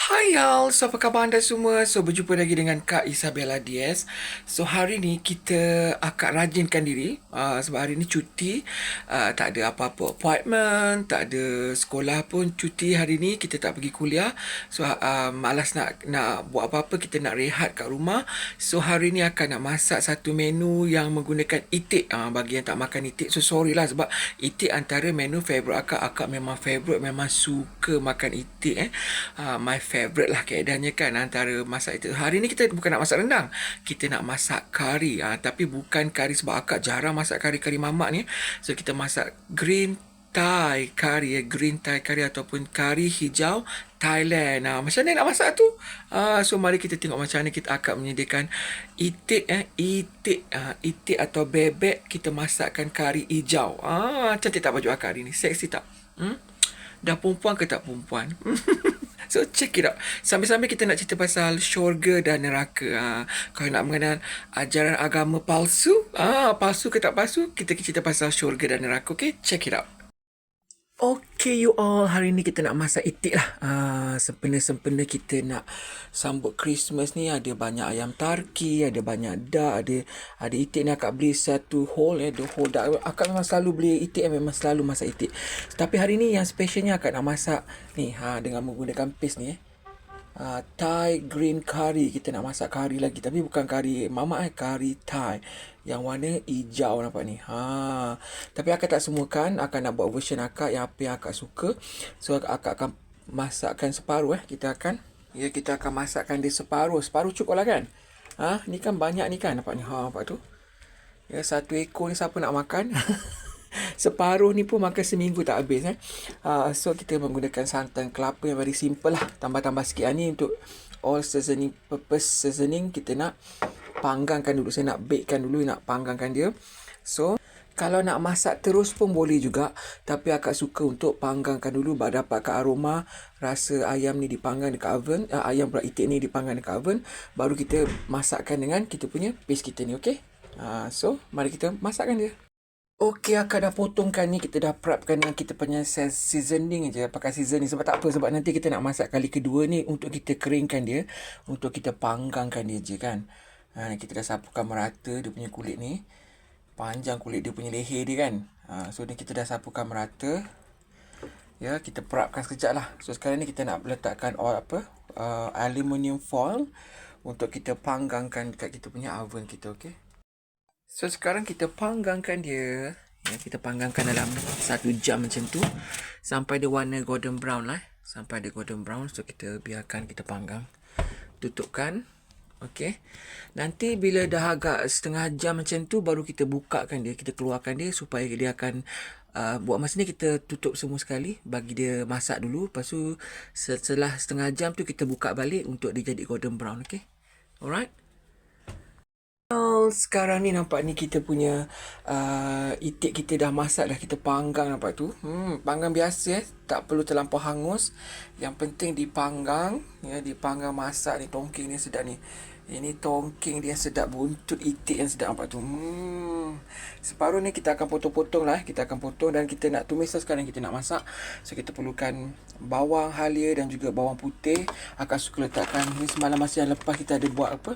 Hai y'all, so apa khabar anda semua? So berjumpa lagi dengan Kak Isabella Diaz. So hari ni kita akan rajinkan diri uh, sebab hari ni cuti, uh, tak ada apa-apa appointment, tak ada sekolah pun cuti hari ni, kita tak pergi kuliah. So uh, malas nak nak buat apa-apa, kita nak rehat kat rumah. So hari ni akan nak masak satu menu yang menggunakan itik uh, bagi yang tak makan itik. So sorry lah sebab itik antara menu favourite akak. Akak memang favourite, memang suka makan itik eh. Uh, my favourite lah keadaannya kan antara masak itu. Hari ni kita bukan nak masak rendang. Kita nak masak kari. Ha, tapi bukan kari sebab akak jarang masak kari-kari mamak ni. So kita masak green Thai kari ya. Green Thai kari ataupun kari hijau Thailand. Ha, macam mana nak masak tu? Ha, so mari kita tengok macam mana kita akan menyediakan itik eh. Itik. Ha, itik atau bebek kita masakkan kari hijau. Ha, cantik tak baju akak hari ni? Seksi tak? Hmm? Dah perempuan ke tak perempuan? So check it out. Sambil-sambil kita nak cerita pasal syurga dan neraka. Ha, kalau nak mengenal ajaran agama palsu, ah ha, palsu ke tak palsu, kita cerita pasal syurga dan neraka. Okay, check it out. Okay you all, hari ni kita nak masak itik lah. Uh, sempena-sempena kita nak sambut Christmas ni ada banyak ayam tarki, ada banyak dak, ada ada itik ni akak beli satu whole eh, the whole dak. Akak memang selalu beli itik, eh, memang selalu masak itik. Tapi hari ni yang specialnya akak nak masak ni ha, dengan menggunakan paste ni eh uh, Thai green curry. Kita nak masak curry lagi. Tapi bukan curry. Mama eh curry Thai. Yang warna hijau nampak ni. Ha. Tapi akak tak semuakan. Akan nak buat version akak yang apa yang akak suka. So akak akan masakkan separuh eh. Kita akan ya kita akan masakkan dia separuh. Separuh cukup lah kan? Ha? Ni kan banyak ni kan? Nampak ni? Ha nampak tu. Ya satu ekor ni siapa nak makan separuh ni pun makan seminggu tak habis eh. Uh, so kita menggunakan santan kelapa yang very simple lah. Tambah-tambah sikit lah ni untuk all seasoning purpose seasoning kita nak panggangkan dulu. Saya nak bakekan dulu nak panggangkan dia. So kalau nak masak terus pun boleh juga Tapi akak suka untuk panggangkan dulu Baru dapatkan aroma Rasa ayam ni dipanggang dekat oven uh, Ayam pula itik ni dipanggang dekat oven Baru kita masakkan dengan kita punya paste kita ni okay? Uh, so mari kita masakkan dia Okey, akak dah potongkan ni. Kita dah prepkan dengan kita punya seasoning je. Pakai seasoning. Sebab tak apa. Sebab nanti kita nak masak kali kedua ni untuk kita keringkan dia. Untuk kita panggangkan dia je kan. Ha, kita dah sapukan merata dia punya kulit ni. Panjang kulit dia punya leher dia kan. Ha, so, ni kita dah sapukan merata. Ya, kita prepkan sekejap lah. So, sekarang ni kita nak letakkan all apa? Uh, aluminium foil. Untuk kita panggangkan dekat kita punya oven kita, okey? So sekarang kita panggangkan dia. Ya, kita panggangkan dalam satu jam macam tu. Sampai dia warna golden brown lah. Sampai dia golden brown. So kita biarkan kita panggang. Tutupkan. Okay. Nanti bila dah agak setengah jam macam tu. Baru kita bukakan dia. Kita keluarkan dia supaya dia akan Uh, buat masa ni kita tutup semua sekali bagi dia masak dulu lepas tu setelah setengah jam tu kita buka balik untuk dia jadi golden brown okay alright sekarang ni nampak ni kita punya uh, itik kita dah masak dah kita panggang nampak tu. Hmm, panggang biasa eh. Tak perlu terlampau hangus. Yang penting dipanggang. Ya, dipanggang masak ni. Tongking ni sedap ni. Ini tongking dia sedap. Buntut itik yang sedap nampak tu. Hmm. Separuh ni kita akan potong-potong lah. Eh. Kita akan potong dan kita nak tumis lah sekarang kita nak masak. So kita perlukan bawang halia dan juga bawang putih. Akan suka letakkan ni semalam masa yang lepas kita ada buat apa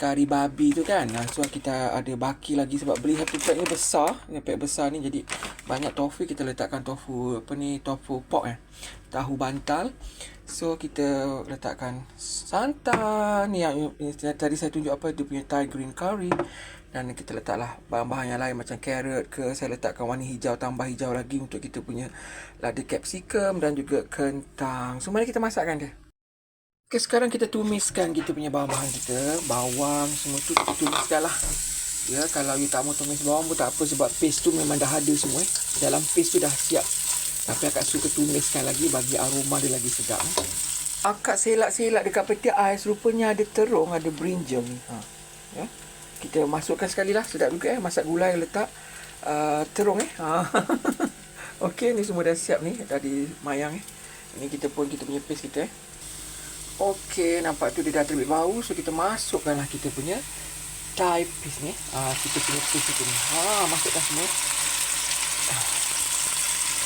kari babi tu kan. So kita ada baki lagi sebab beli satu pack ni besar. Ni pack besar ni jadi banyak tofu kita letakkan tofu apa ni tofu pork eh. Tahu bantal. So kita letakkan santan ni yang tadi saya tunjuk apa dia punya Thai green curry dan kita letaklah bahan-bahan yang lain macam carrot ke saya letakkan warna hijau tambah hijau lagi untuk kita punya lada capsicum dan juga kentang. So mari kita masakkan dia. Okay, sekarang kita tumiskan kita punya bahan-bahan kita. Bawang semua tu kita tumiskan lah. Ya, kalau you tak mau tumis bawang pun tak apa sebab paste tu memang dah ada semua. Eh. Dalam paste tu dah siap. Tapi akak suka tumiskan lagi bagi aroma dia lagi sedap. Eh. Akak selak-selak dekat peti ais rupanya ada terung, ada brinjal ni. Ha. Ya. Kita masukkan sekali lah. Sedap juga eh. Masak gulai letak uh, terung eh. Ha. Okey, ni semua dah siap ni. Dah di mayang eh. Ini kita pun kita punya paste kita eh. Okey, nampak tu dia dah terbit bau. So, kita masukkanlah kita punya Thai piece ni. Ah, kita punya piece ni. Ha, masukkan semua.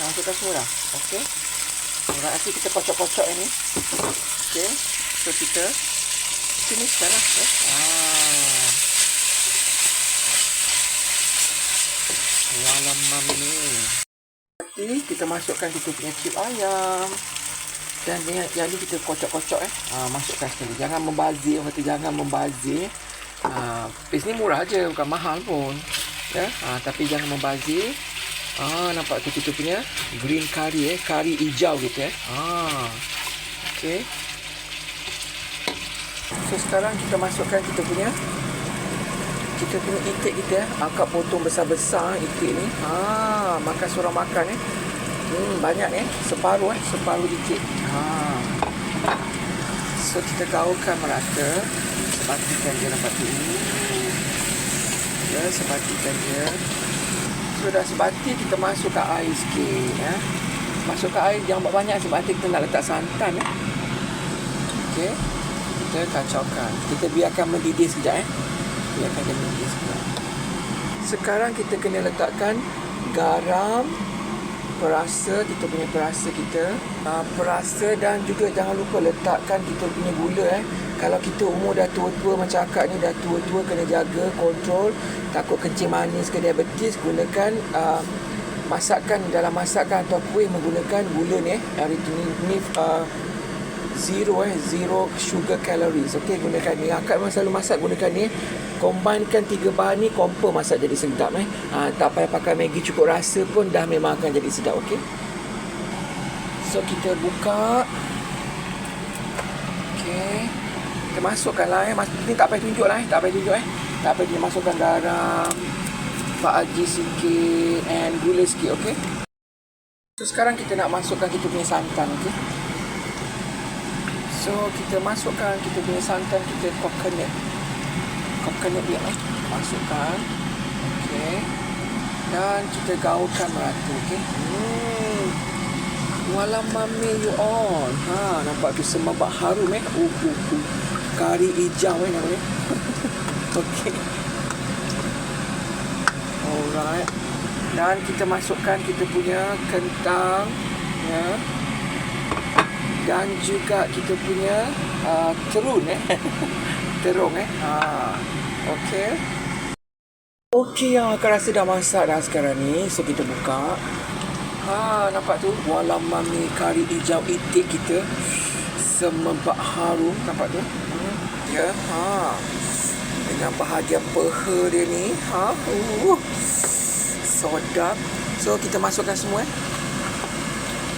Ah, masukkan semua dah. Okey. Alright, nanti kita pocok-pocok ini. Okey. kita tumiskan lah. Eh. Ah. Walam mami. Nanti kita masukkan kita punya chip ayam. Dan yang, yang ni kita kocok-kocok eh. Ha, masukkan sekali. Jangan membazir. Kata jangan membazir. Ha, paste ni murah je. Bukan mahal pun. Ya? Ha, tapi jangan membazir. Ah, nampak tu kita punya green curry eh. Curry hijau gitu eh. Ah. Okay. So sekarang kita masukkan kita punya kita punya itik kita eh. Akak potong besar-besar itik ni. Ha, makan seorang makan eh. Hmm, banyak eh. Separuh eh. Separuh itik. Ha. So, kita gaulkan merata. Sebatikan dia nampak tu. Ya, sebatikan dia. So, dah sebati, kita masukkan air sikit. Ya. Masukkan air, jangan banyak sebab nanti kita nak letak santan. Eh. Okey. Kita kacaukan. Kita biarkan mendidih sekejap. Eh. Biarkan dia mendidih sekejap. Sekarang kita kena letakkan garam, perasa kita punya perasa kita. Uh, perasa dan juga jangan lupa letakkan kita punya gula eh. Kalau kita umur dah tua-tua macam akak ni dah tua-tua kena jaga kontrol takut kencing manis ke diabetes gunakan uh, masakan dalam masakan atau kuih menggunakan gula ni eh. Hari ni ni uh, zero eh? Zero sugar calories. Okey gunakan ni. Akak memang selalu masak gunakan ni. Combinekan tiga bahan ni confirm masak jadi sedap eh? Ha, tak payah pakai Maggi cukup rasa pun dah memang akan jadi sedap okey? So kita buka. Okey. Kita masukkan lah eh? Mas, ni tak payah tunjuk lah eh? Tak payah tunjuk eh? Tak payah dia masukkan garam pak haji sikit and gula sikit okey? So sekarang kita nak masukkan kita punya santan okey So kita masukkan kita punya santan kita coconut. Coconut dia eh. Masukkan. Okey. Dan kita gaulkan merata okey. Hmm. Walam mami you all. Ha nampak tu semabak harum eh. Uh, uh, uh. Kari hijau eh namanya. okey. Alright. Dan kita masukkan kita punya kentang ya. Yeah dan juga kita punya uh, terun eh. Terung eh. Ha okey okey yang akan rasa dah masak dah sekarang ni so kita buka. Ha nampak tu? Walam mami kari hijau itik kita. Semebak harum nampak tu? Hmm. ya ha. Dengan bahagian peha dia ni ha. Uh. sedap. So kita masukkan semua eh.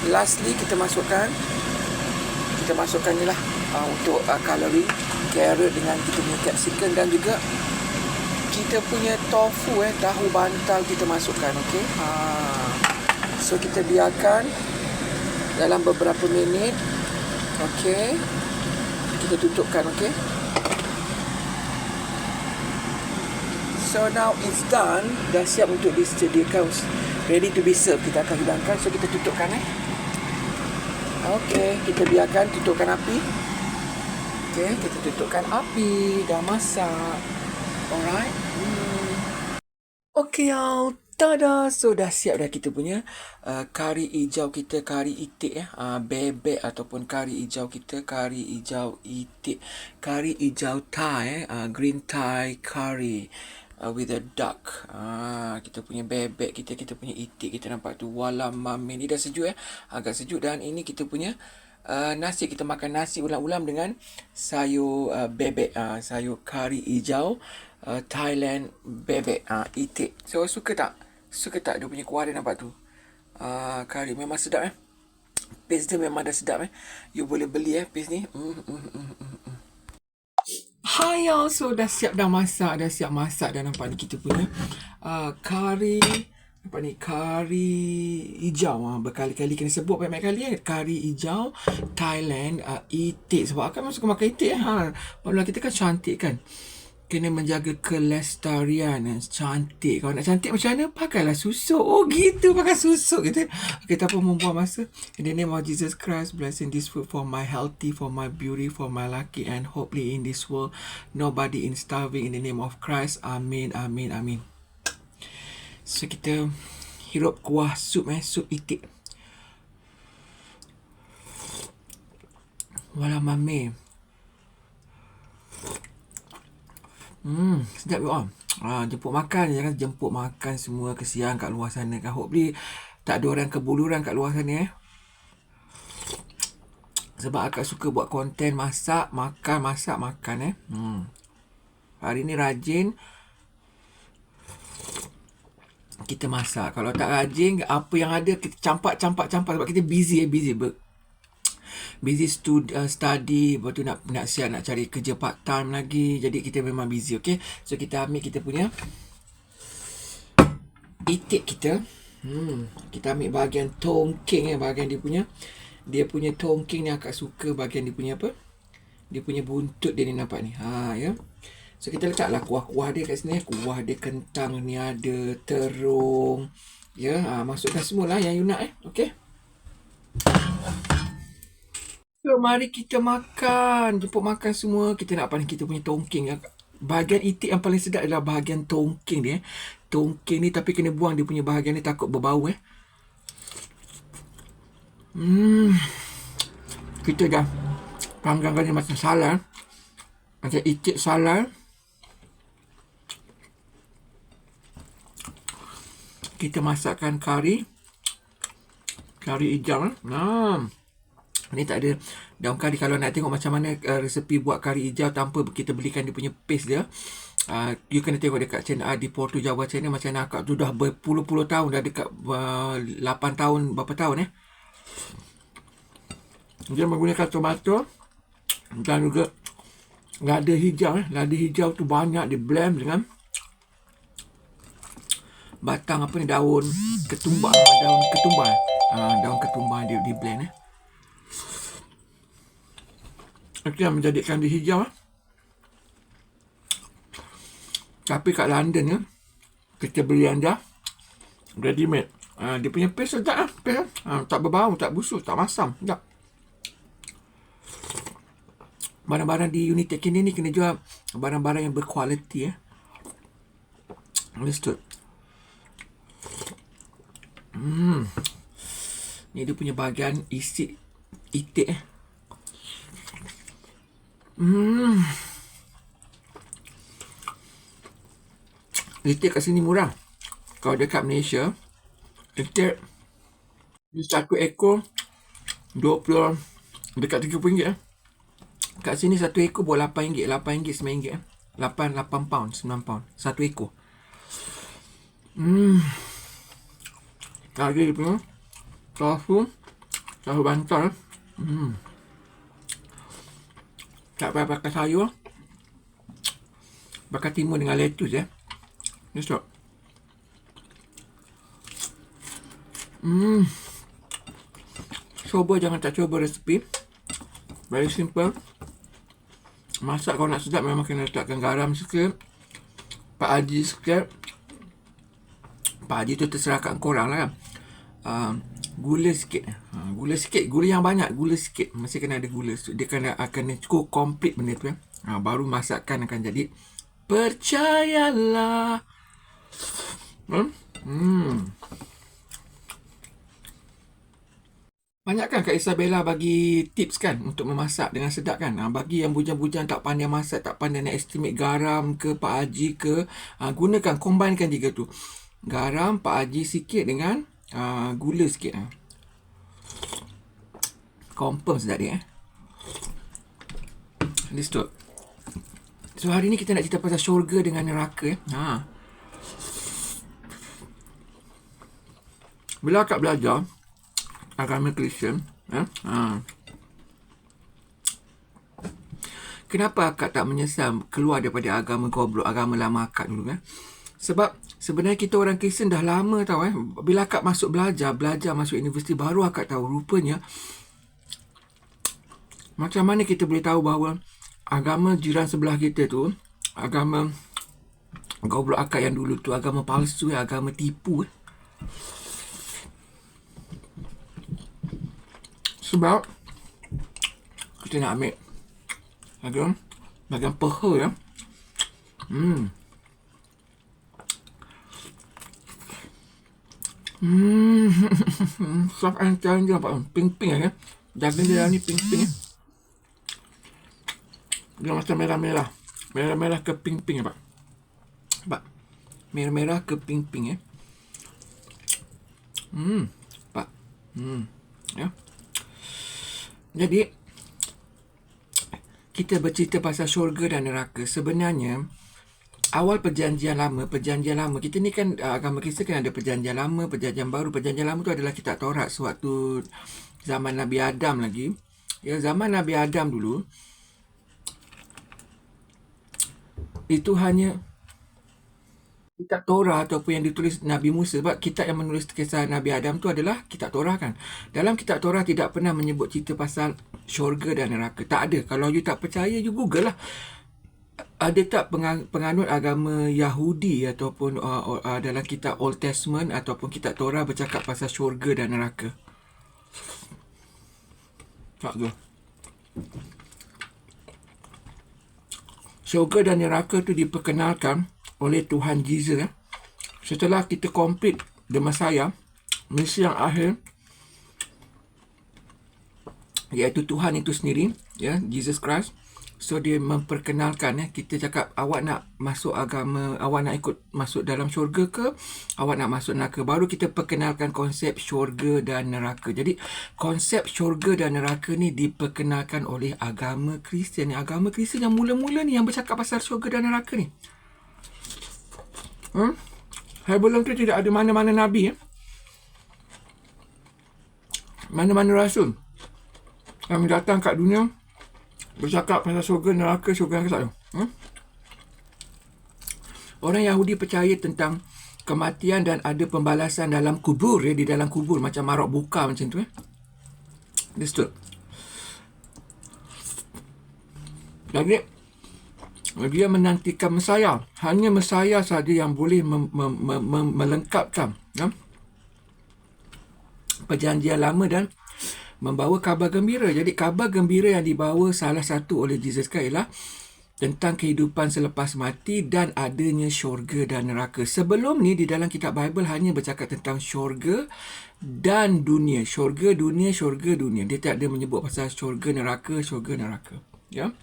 Lastly kita masukkan kita masukkan ni lah uh, untuk uh, kalori carrot dengan kita punya capsicum dan juga kita punya tofu eh tahu bantal kita masukkan okey? Ha so kita biarkan dalam beberapa minit okey? Kita tutupkan okey? So now it's done. Dah siap untuk disediakan ready to be served. Kita akan hidangkan. So kita tutupkan eh Okey, kita biarkan tutupkan api. Okey, kita tutupkan api. Dah masak. Alright. Hmm. Okey, y'all. Tada! So, dah siap dah kita punya uh, kari hijau kita, kari itik ya. Uh, bebek ataupun kari hijau kita, kari hijau itik. Kari hijau Thai, uh, green Thai curry uh, with a duck. Ah, kita punya bebek kita, kita punya itik kita nampak tu. Walam mami ni dah sejuk eh. Agak sejuk dan ini kita punya uh, nasi. Kita makan nasi ulam-ulam dengan sayur uh, bebek. Uh, sayur kari hijau uh, Thailand bebek. Uh, itik. So, suka tak? Suka tak dia punya kuah dia nampak tu? Uh, kari memang sedap eh. Paste dia memang dah sedap eh. You boleh beli eh paste ni. Mm, mm, mm, mm, mm. Hai y'all, so dah siap dah masak, dah siap masak dah nampak ni kita punya. Uh, kari Nampak ni? Kari hijau. Ah berkali-kali kena sebut banyak kali eh kari hijau Thailand uh, itik. Sebab akan masuk makan itik eh? Ha Barulah kita kan cantik kan kena menjaga kelestarian dan cantik. Kalau nak cantik macam mana? Pakailah susuk. Oh gitu, pakai susuk gitu. Okay, tak membuang masa. In the name of Jesus Christ, blessing this food for my healthy, for my beauty, for my lucky and hopefully in this world, nobody in starving in the name of Christ. Amin, amin, amin. So kita hirup kuah sup eh, sup itik. Walau mame. Hmm, sedap all. Ha, jemput makan jangan jemput makan semua kesian kat luar sana kan. Hopefully tak ada orang kebuluran kat luar sana eh. Sebab akak suka buat konten masak, makan, masak, makan eh. Hmm. Hari ni rajin kita masak. Kalau tak rajin, apa yang ada kita campak, campak, campak. Sebab kita busy eh, busy. Busy stud, uh, study lepas tu nak nak siap nak cari kerja part time lagi. Jadi kita memang busy okay? So kita ambil kita punya itik kita. Hmm kita ambil bahagian tongking eh bahagian dia punya. Dia punya tongking ni akak suka bahagian dia punya apa? Dia punya buntut dia ni nampak ni. Ha ya. So kita letaklah kuah-kuah dia kat sini kuah dia kentang ni ada terung. Ya ha, masukkan semualah yang you nak eh okey So, mari kita makan. Jemput makan semua. Kita nak pandang kita punya tongking. Bahagian itik yang paling sedap adalah bahagian tongking dia. Tongking ni tapi kena buang dia punya bahagian ni takut berbau eh. Hmm. Kita dah panggang ni macam salad. Macam itik salad. Kita masakkan kari. Kari hijau. Nah. Ni tak ada daun kari kalau nak tengok macam mana uh, resepi buat kari hijau tanpa kita belikan dia punya paste dia. Uh, you kena tengok dekat channel uh, di Porto Jawa channel macam mana akak tu dah berpuluh-puluh tahun dah dekat uh, 8 tahun berapa tahun eh. Dia menggunakan tomato dan juga lada hijau eh. Lada hijau tu banyak di blend dengan batang apa ni daun ketumbar daun ketumbar uh, daun ketumbar dia di blend eh. Itu yang menjadikan dia hijau. Eh. Tapi kat London ya, kita beli yang dah ready made. Ha, dia punya paste sedap lah. Paste, ha, tak berbau, tak busuk, tak masam. Sedap. Barang-barang di unit kini ni kena jual barang-barang yang berkualiti. Eh. Understood. Hmm. Ni dia punya bahagian isi itik eh. Hmm. Litik kat sini murah. Kalau dekat Malaysia, litik di satu ekor 20 dekat 30 ringgit eh. Kat sini satu ekor buat 8 ringgit, 8 ringgit 9 ringgit eh. 8 8 pound, 9 pound satu ekor. Hmm. Lagi dia punya tahu tahu bantal. Eh. Hmm. Tak payah pakai sayur. Pakai timun dengan lettuce ya. Ni stop. Hmm. Cuba jangan tak cuba resepi. Very simple. Masak kalau nak sedap memang kena letakkan garam sikit. Pak Haji sikit. Pak Haji tu terserah kat korang lah kan. Uh, gula sikit ha, gula sikit gula yang banyak gula sikit mesti kena ada gula so, dia kena akan cukup komplit benda tu ya. ha, baru masakan akan jadi percayalah hmm? Hmm. Banyak kan Kak Isabella bagi tips kan untuk memasak dengan sedap kan. Ha, bagi yang bujang-bujang tak pandai masak, tak pandai nak estimate garam ke Pak Haji ke. Ha, gunakan, combinekan tiga tu. Garam, Pak Haji sikit dengan uh, gula sikit lah. Confirm sedap dia eh. Understood. So hari ni kita nak cerita pasal syurga dengan neraka eh. Ha. Bila akak belajar agama Kristian, eh? ha. Kenapa akak tak menyesal keluar daripada agama goblok, agama lama akak dulu eh? Sebab sebenarnya kita orang Kristen dah lama tahu eh. Bila akak masuk belajar, belajar masuk universiti baru akak tahu rupanya macam mana kita boleh tahu bahawa agama jiran sebelah kita tu, agama goblok akak yang dulu tu, agama palsu, agama tipu. Eh. Sebab kita nak ambil agama bagian peha ya. Hmm. Hmm, soft and tender nampak pink-pink kan. Daging dia ni pink-pink eh. Dia macam merah-merah. Merah-merah ke pink-pink ya, Pak. Pak. Merah-merah ke pink-pink ya. Hmm, Pak. Hmm, ya. Jadi kita bercerita pasal syurga dan neraka. Sebenarnya awal perjanjian lama, perjanjian lama. Kita ni kan agama Kristian kan ada perjanjian lama, perjanjian baru. Perjanjian lama tu adalah kitab Taurat sewaktu zaman Nabi Adam lagi. Ya, zaman Nabi Adam dulu itu hanya kitab Torah ataupun yang ditulis Nabi Musa sebab kitab yang menulis kisah Nabi Adam tu adalah kitab Torah kan. Dalam kitab Torah tidak pernah menyebut cerita pasal syurga dan neraka. Tak ada. Kalau you tak percaya, you google lah. Ada tak penganut agama Yahudi ataupun uh, uh, dalam kitab Old Testament ataupun kitab Torah bercakap pasal syurga dan neraka? Tak tu. syurga dan neraka tu diperkenalkan oleh Tuhan Jesus eh. Setelah kita complete the Messiah, misi yang akhir iaitu Tuhan itu sendiri, ya, Jesus Christ. So dia memperkenalkan eh kita cakap awak nak masuk agama awak nak ikut masuk dalam syurga ke awak nak masuk neraka baru kita perkenalkan konsep syurga dan neraka. Jadi konsep syurga dan neraka ni diperkenalkan oleh agama Kristian. Agama Kristian yang mula-mula ni yang bercakap pasal syurga dan neraka ni. Hmm? Sebelum tu tidak ada mana-mana nabi eh. Mana-mana rasul yang datang kat dunia bercakap pasal surga neraka surga neraka hmm? orang Yahudi percaya tentang kematian dan ada pembalasan dalam kubur ya, di dalam kubur. Macam marok buka macam tu eh. Understood jadi dia menantikan Mesaya hanya Mesaya saja yang boleh mem- mem- mem- melengkapkan ya? perjanjian lama dan membawa kabar gembira. Jadi kabar gembira yang dibawa salah satu oleh Jesus Christ ialah tentang kehidupan selepas mati dan adanya syurga dan neraka. Sebelum ni di dalam kitab Bible hanya bercakap tentang syurga dan dunia. Syurga, dunia, syurga, dunia. Dia tak ada menyebut pasal syurga, neraka, syurga, neraka. Ya.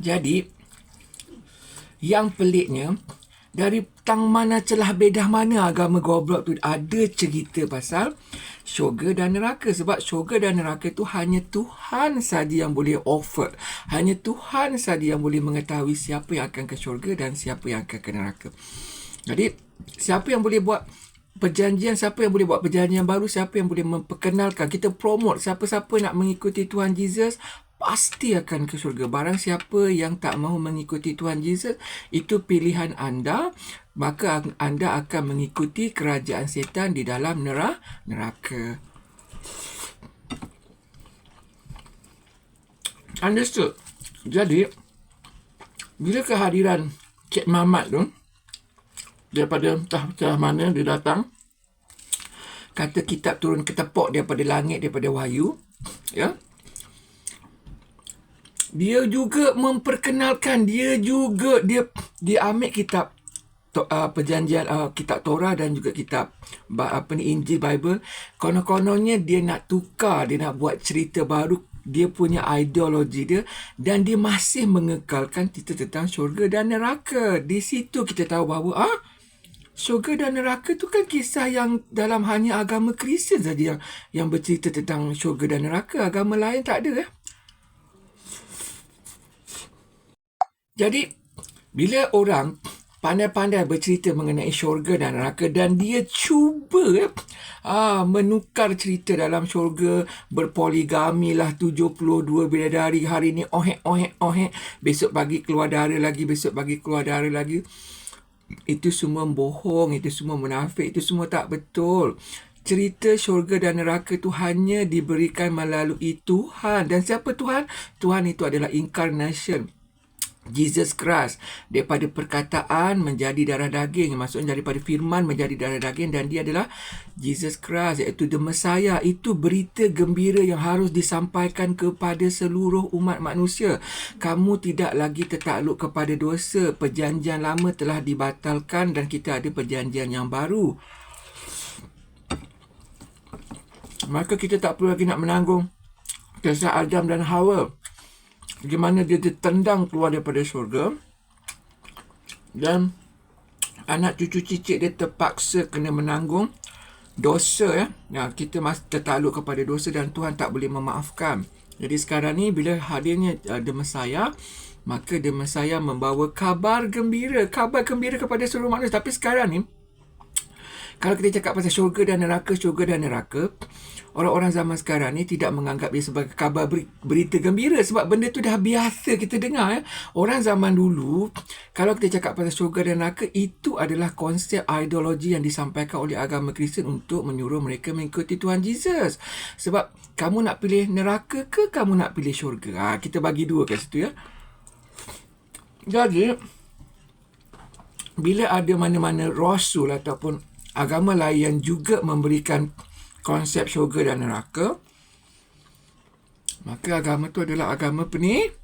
Jadi, yang peliknya, dari tang mana celah bedah mana agama goblok tu ada cerita pasal syurga dan neraka. Sebab syurga dan neraka tu hanya Tuhan saja yang boleh offer. Hanya Tuhan saja yang boleh mengetahui siapa yang akan ke syurga dan siapa yang akan ke neraka. Jadi siapa yang boleh buat perjanjian siapa yang boleh buat perjanjian baru siapa yang boleh memperkenalkan kita promote siapa-siapa nak mengikuti Tuhan Jesus pasti akan ke syurga. Barang siapa yang tak mahu mengikuti Tuhan Yesus, itu pilihan anda, maka anda akan mengikuti kerajaan setan di dalam neraka. Understood? Jadi, bila kehadiran Cik Mamat tu, daripada entah mana dia datang, kata kitab turun ke tepuk daripada langit, daripada wahyu, ya, dia juga memperkenalkan dia juga dia dia ambil kitab to, uh, perjanjian uh, kitab Torah dan juga kitab apa ni Injil Bible. Konon-kononnya dia nak tukar dia nak buat cerita baru. Dia punya ideologi dia dan dia masih mengekalkan cerita tentang syurga dan neraka. Di situ kita tahu bahawa ah syurga dan neraka tu kan kisah yang dalam hanya agama Kristian saja yang yang bercerita tentang syurga dan neraka. Agama lain tak ada eh Jadi, bila orang pandai-pandai bercerita mengenai syurga dan neraka dan dia cuba eh, ah, menukar cerita dalam syurga berpoligami lah 72 bidadari hari ni ohek ohek ohek. Besok pagi keluar darah lagi besok pagi keluar darah lagi. Itu semua bohong itu semua munafik itu semua tak betul. Cerita syurga dan neraka itu hanya diberikan melalui Tuhan. Dan siapa Tuhan? Tuhan itu adalah incarnation Jesus Christ. Daripada perkataan menjadi darah daging. Maksudnya daripada firman menjadi darah daging dan dia adalah Jesus Christ iaitu the Messiah. Itu berita gembira yang harus disampaikan kepada seluruh umat manusia. Kamu tidak lagi tertakluk kepada dosa. Perjanjian lama telah dibatalkan dan kita ada perjanjian yang baru. Maka kita tak perlu lagi nak menanggung kisah Adam dan Hawa bagaimana dia ditendang keluar daripada syurga dan anak cucu cicit dia terpaksa kena menanggung dosa ya. ya kita masih tertakluk kepada dosa dan Tuhan tak boleh memaafkan. Jadi sekarang ni bila hadirnya uh, The maka The membawa kabar gembira, kabar gembira kepada seluruh manusia. Tapi sekarang ni kalau kita cakap pasal syurga dan neraka, syurga dan neraka, orang-orang zaman sekarang ni tidak menganggap dia sebagai kabar berita gembira sebab benda tu dah biasa kita dengar ya. Orang zaman dulu kalau kita cakap pasal syurga dan neraka itu adalah konsep ideologi yang disampaikan oleh agama Kristian untuk menyuruh mereka mengikuti Tuhan Jesus. Sebab kamu nak pilih neraka ke kamu nak pilih syurga? Ha, kita bagi dua kat situ ya. Jadi bila ada mana-mana rasul ataupun agama lain yang juga memberikan konsep syurga dan neraka. Maka agama tu adalah agama penipu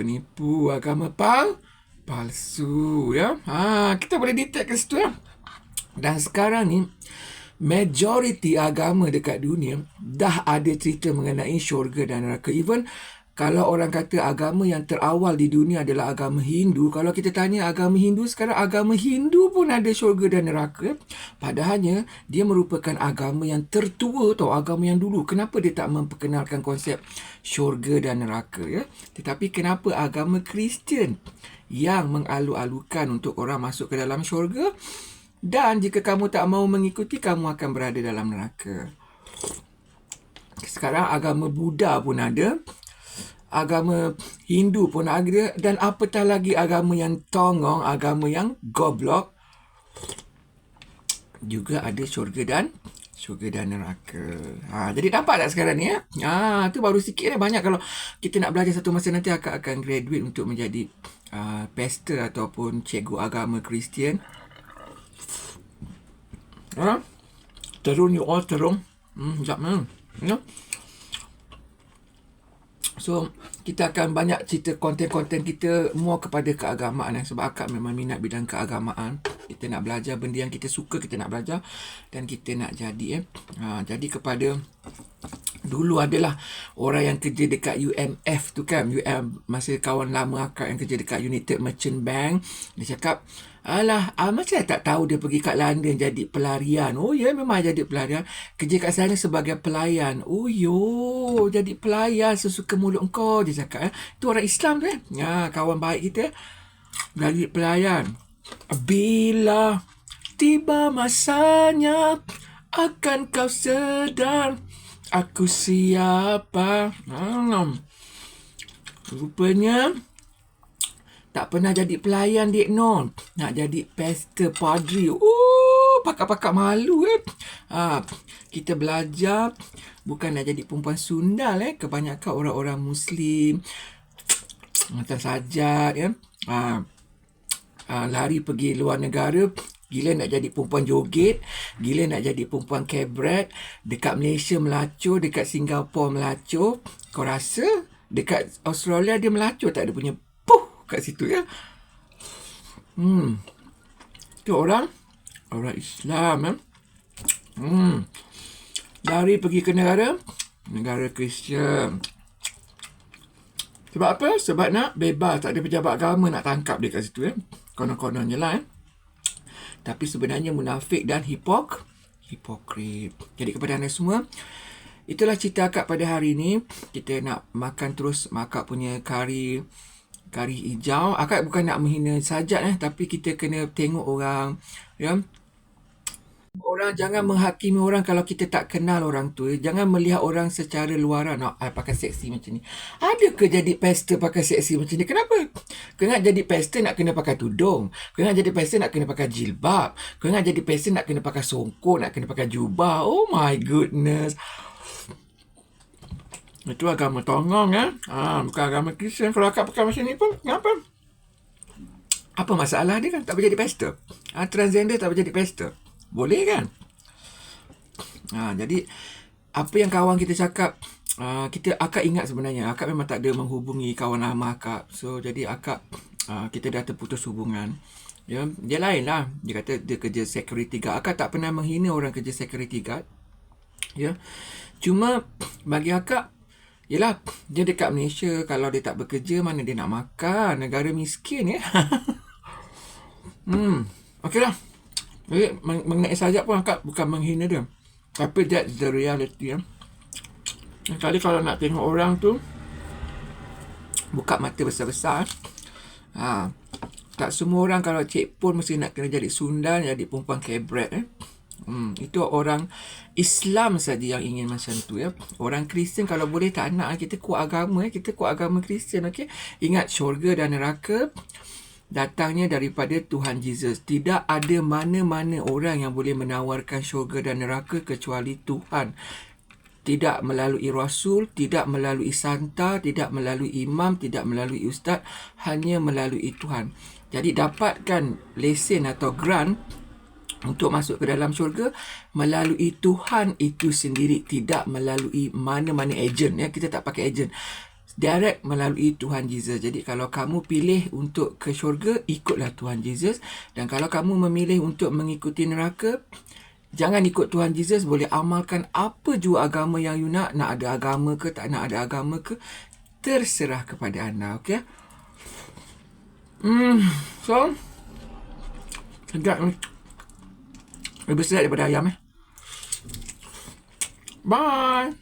penipu agama pal palsu ya. Ha kita boleh detect ke situ ya. Dan sekarang ni majoriti agama dekat dunia dah ada cerita mengenai syurga dan neraka. Even kalau orang kata agama yang terawal di dunia adalah agama Hindu, kalau kita tanya agama Hindu, sekarang agama Hindu pun ada syurga dan neraka. Padahalnya, dia merupakan agama yang tertua atau agama yang dulu. Kenapa dia tak memperkenalkan konsep syurga dan neraka? Ya? Tetapi kenapa agama Kristian yang mengalu-alukan untuk orang masuk ke dalam syurga? Dan jika kamu tak mau mengikuti, kamu akan berada dalam neraka. Sekarang agama Buddha pun ada agama Hindu pun ada dan apatah lagi agama yang tongong, agama yang goblok juga ada syurga dan syurga dan neraka. Ha, jadi nampak tak sekarang ni ya? Ha, tu baru sikit lah. Banyak kalau kita nak belajar satu masa nanti akan akan graduate untuk menjadi uh, pastor ataupun cikgu agama Kristian. Ha? Terung you all terung. Hmm, sekejap. Hmm. You know? So kita akan banyak cerita konten-konten kita more kepada keagamaan eh. sebab akak memang minat bidang keagamaan. Kita nak belajar benda yang kita suka kita nak belajar dan kita nak jadi eh. Ha, jadi kepada dulu adalah orang yang kerja dekat UMF tu kan UM masa kawan lama akak yang kerja dekat United Merchant Bank dia cakap Alah, ah, macam saya tak tahu dia pergi kat London jadi pelarian. Oh ya, memang jadi pelarian. Kerja kat sana sebagai pelayan. Oh yo, jadi pelayan sesuka mulut engkau, dia cakap. Eh. Itu orang Islam tu kan. Ya, kawan baik kita. Jadi pelayan. Bila tiba masanya, akan kau sedar aku siapa. Hmm. Rupanya, tak pernah jadi pelayan Dek Non. Nak jadi pastor padri. Oh, pakak-pakak malu eh. Ha, kita belajar bukan nak jadi perempuan sundal eh. Kebanyakan orang-orang Muslim. Atas sajat ya. Ha, ha, lari pergi luar negara. Gila nak jadi perempuan joget. Gila nak jadi perempuan kebret. Dekat Malaysia melacur. Dekat Singapura melacur. Kau rasa dekat Australia dia melacur tak ada punya kat situ ya. Hmm. Tu orang orang Islam eh. Hmm. Dari pergi ke negara negara Kristian. Sebab apa? Sebab nak bebas. Tak ada pejabat agama nak tangkap dia kat situ. Eh. Konon-kononnya lah. Eh. Tapi sebenarnya munafik dan hipok. Hipokrit. Jadi kepada anda semua. Itulah cerita akak pada hari ini. Kita nak makan terus makak punya kari kari hijau. Akak bukan nak menghina sajat eh. Tapi kita kena tengok orang. Ya. Orang jangan menghakimi orang kalau kita tak kenal orang tu. Jangan melihat orang secara luaran. Oh, I pakai seksi macam ni. Ada ke jadi pastor pakai seksi macam ni? Kenapa? Kena jadi pastor nak kena pakai tudung. Kena jadi pastor nak kena pakai jilbab. Kena jadi pastor nak kena pakai songkok. Nak kena pakai jubah. Oh my goodness. Itu agama tongong ya. Ha, bukan agama Kristian. Kalau akak pakai macam ni pun, kenapa? Apa masalah dia kan? Tak boleh jadi pastor. Ha, transgender tak boleh jadi pastor. Boleh kan? Ha, jadi, apa yang kawan kita cakap, uh, kita akak ingat sebenarnya. Akak memang tak ada menghubungi kawan lama akak. So, jadi akak, uh, kita dah terputus hubungan. Ya, dia lain lah. Dia kata dia kerja security guard. Akak tak pernah menghina orang kerja security guard. Ya. Cuma bagi akak Yelah, dia dekat Malaysia. Kalau dia tak bekerja, mana dia nak makan? Negara miskin ya. hmm, okey lah. Jadi, mengenai sajak pun akak bukan menghina dia. Tapi that's the reality ya. Kali kalau nak tengok orang tu, buka mata besar-besar. Ha, tak semua orang kalau cik pun mesti nak kena jadi sundan, jadi perempuan kebret. Eh. Hmm, itu orang Islam saja yang ingin macam tu ya. Orang Kristian kalau boleh tak nak kita kuat agama ya. Kita kuat agama Kristian okey. Ingat syurga dan neraka datangnya daripada Tuhan Jesus. Tidak ada mana-mana orang yang boleh menawarkan syurga dan neraka kecuali Tuhan tidak melalui rasul, tidak melalui santa, tidak melalui imam, tidak melalui ustaz, hanya melalui Tuhan. Jadi dapatkan lesen atau grant untuk masuk ke dalam syurga melalui Tuhan itu sendiri tidak melalui mana-mana ejen ya kita tak pakai ejen direct melalui Tuhan Jesus. Jadi kalau kamu pilih untuk ke syurga ikutlah Tuhan Jesus dan kalau kamu memilih untuk mengikuti neraka Jangan ikut Tuhan Jesus boleh amalkan apa jua agama yang you nak. Nak ada agama ke tak nak ada agama ke. Terserah kepada anda. Okay. Hmm. So. Sedap ni. Lebih sedap daripada ayam eh. Bye.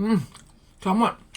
Hmm. Selamat.